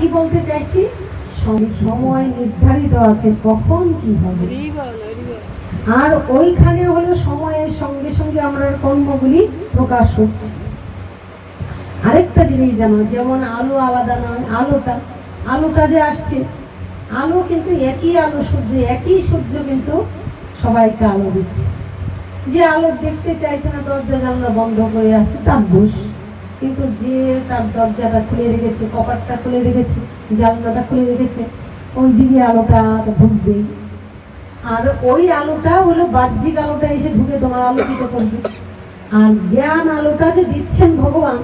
কি বলতে চাইছি? সম- সময় নির্ধারিত আছে কখন কি হবে? আর ওইখানে হলো সময়ের সঙ্গে সঙ্গে আমরা কর্মগুলি প্রকাশ হচ্ছে। আরেকটা জিনিস জানো যেমন আলো আলাদা নয় আলোটা আলোটা যে আসছে আলো কিন্তু একই আলো সূর্য একই সূর্য কিন্তু সবাইকে আলো দিচ্ছে। যে আলো দেখতে চাইছে না দরজা জানলা বন্ধ করে আসছে তার দোষ কিন্তু যে তার দরজাটা খুলে রেখেছে, কপাটটা খুলে রেখেছে, জানলাটা খুলে রেখেছে, ওই দিকে আলোটা ঢুকবে আর ওই আলোটা হলো বাহ্যিক আলোটা এসে ঢুকে তোমার আলোকিত করবে। আর জ্ঞান আলোটা যে দিচ্ছেন ভগবান,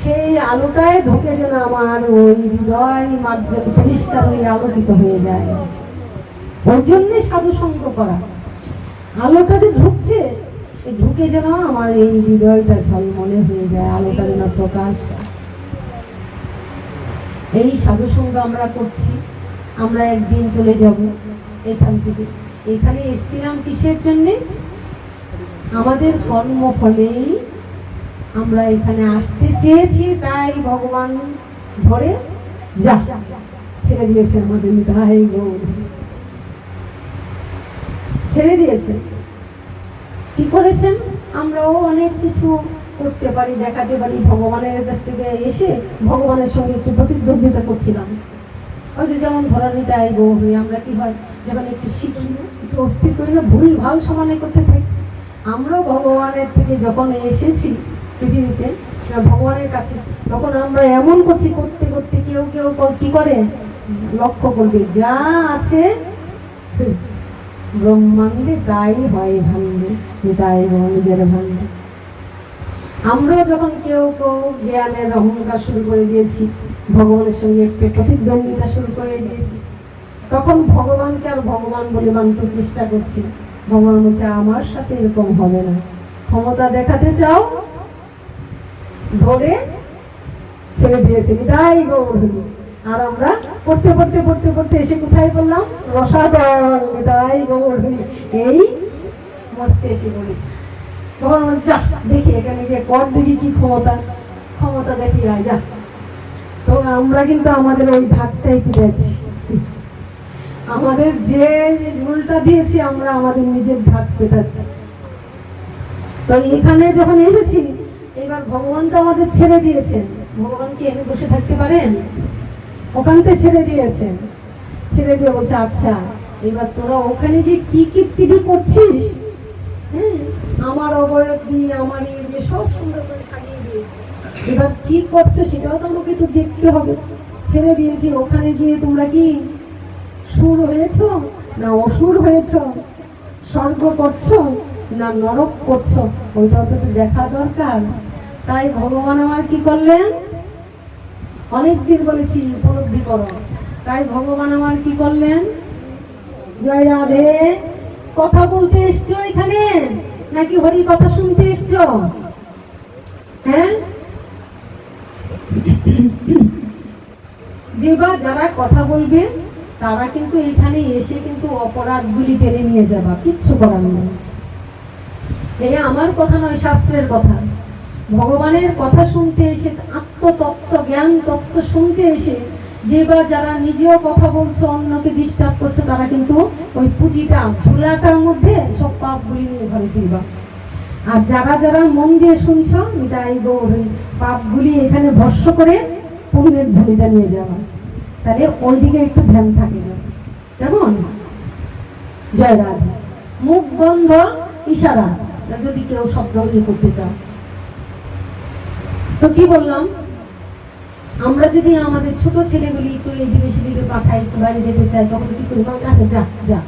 সেই আলোটায় ঢুকে যেন আমার ওই হৃদয় মার্জন পরিষ্কার হয়ে আলোকিত হয়ে যায়। ওই জন্যে সাধু সঙ্গ করা। আলোটা যে ঢুকছে ঢুকে যেন আমার এই হৃদয়টা মনে হয়ে যায়, আলোটা যেন প্রকাশ এই সাধু সঙ্গ আমরা করছি, আমরা একদিন চলে যাব এখান থেকে। এখানে এসছিলাম কিসের জন্যে? আমাদের কর্মফলেই আমরা এখানে আসতে চেয়েছি, তাই ভগবান ধরে যা, ছেড়ে দিয়েছে আমাদের তাই ছেড়ে দিয়েছে। কি করেছেন? আমরাও অনেক কিছু করতে পারি দেখাতে পারি। ভগবানের কাছ থেকে এসে ভগবানের সঙ্গে একটু প্রতিদ্বন্দ্বিতা করছিলাম। ওই যে যেমন ধরানিতে আইব হয়ে আমরা কি হয়, যখন একটু শিখি, একটু অস্থির করি না ভুল ভালো সমানে করতে থাকি। আমরাও ভগবানের থেকে যখন এসেছি পৃথিবীতে ভগবানের কাছে, তখন আমরা এমন করছি, করতে করতে কেউ কেউ কি করে? লক্ষ্য করবে, যা আছে ব্রহ্মাণ্ডে তাই হয় ভাণ্ডে তাই নিজের ভাণ্ডে। আমরাও যখন কেউ কেউ জ্ঞানের অহংকার শুরু করে দিয়েছি, ভগবানের সঙ্গে একটু প্রতিদ্বন্দ্বিতা শুরু করে দিয়েছি, তখন ভগবানকে আর ভগবান বলে মানতে চেষ্টা করছি ভগবান বলছে, আমার সাথে এরকম হবে না। ক্ষমতা দেখাতে চাও? ধরে ছেড়ে দিয়েছে। বিদায় গৌর। আর আমরা পড়তে পড়তে পড়তে পড়তে এসে কোথায় বললাম রসাদল বিদায় গৌর। এই মরতে এসে বলেছি তখন যা, দেখি এখানে গিয়ে কর দেখি কি ক্ষমতা। ক্ষমতা দেখি, আয়, যা। তো আমরা কিন্তু আমাদের ওই ভাগটাই পেয়েছি আমাদের যে রুলটা দিয়েছি, আমরা আমাদের নিজের ভাগ পেটাচ্ছি। তো এখানে যখন এসেছি, এবার ভগবান তো আমাদের ছেড়ে দিয়েছেন। ভগবান কি এনে বসে থাকতে পারেন? ওখান থেকে ছেড়ে দিয়েছেন ছেড়ে দিয়ে বলছে আচ্ছা এবার তোরা ওখানে গিয়ে কি কীর্তিটি করছিস? হ্যাঁ আমার অবয়ব দিয়ে, আমার ইয়ে দিয়ে সব সুন্দর করে সাজিয়ে দিয়েছে। এবার কি করছ সেটাও তো আমাকে একটু দেখতে হবে। ছেড়ে দিয়েছি, ওখানে গিয়ে তোমরা কি সুর হয়েছ না অসুর হয়েছ? স্বর্গ করছ না নরক করছ? ওইটাও তো একটু দেখা দরকার। তাই ভগবান আমার কি করলেন? অনেক দিন বলেছি, উপলব্ধি করো। তাই ভগবান আমার কি করলেন? জয় রাধে। কথা বলতে এসছো এখানে? নাকি হরি কথা শুনতে এসছো? হ্যাঁ? যে বা যারা কথা বলবে, তারা কিন্তু এখানে এসে কিন্তু অপরাধগুলি টেনে নিয়ে যাবা। কিচ্ছু করার নেই। এই আমার কথা নয়, শাস্ত্রের কথা। ভগবানের কথা শুনতে এসে আত্মতত্ত্ব জ্ঞান তত্ত্ব শুনতে এসে যে বা যারা নিজেও কথা বলছে, অন্যকে ডিস্টার্ব করছে, তারা কিন্তু ওই পুঁজিটা, ঝোলাটার মধ্যে সব পাপগুলি নিয়ে ঘরে ফিরবা। আর যারা যারা মন দিয়ে শুনছ তাই ওই পাপগুলি এখানে ভস্য করে পুণ্যের ঝুলিটা নিয়ে যাওয়া। তাহলে ওই দিকে একটু ধ্যান থাকে কেমন? জয় রাধা। মুখ বন্ধ, ইশারা। যদি কেউ শব্দ ইয়ে করতে চাও। তো কি বললাম? আমরা যদি আমাদের ছোট ছেলেগুলি একটু এদিকে সেদিকে পাঠাই, একটু বাইরে যেতে চাই, তখন কি করি বাবা কাছে যা যা।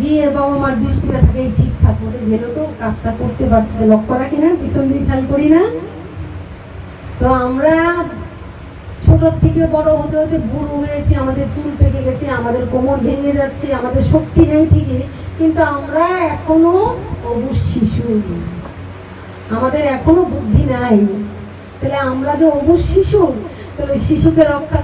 দিয়ে বাবা মার দৃষ্টিটা থাকে ঠিকঠাক মতো গেলেও তো, কাজটা করতে পারছি লক্ষ্য রাখি না, পিছন দিকে খেয়াল করি না। তো আমরা ছোট থেকে বড় হতে হতে বুড়ো হয়েছি, আমাদের চুল পেকে গেছে, আমাদের কোমর ভেঙে যাচ্ছে, আমাদের শক্তি নেই ঠিকই, কিন্তু আমরা এখনও অবুজ শিশু। আমাদের এখনও বুদ্ধি নাই। তাহলে আমরা যে অবুজ শিশু শিশুকে রক্ষা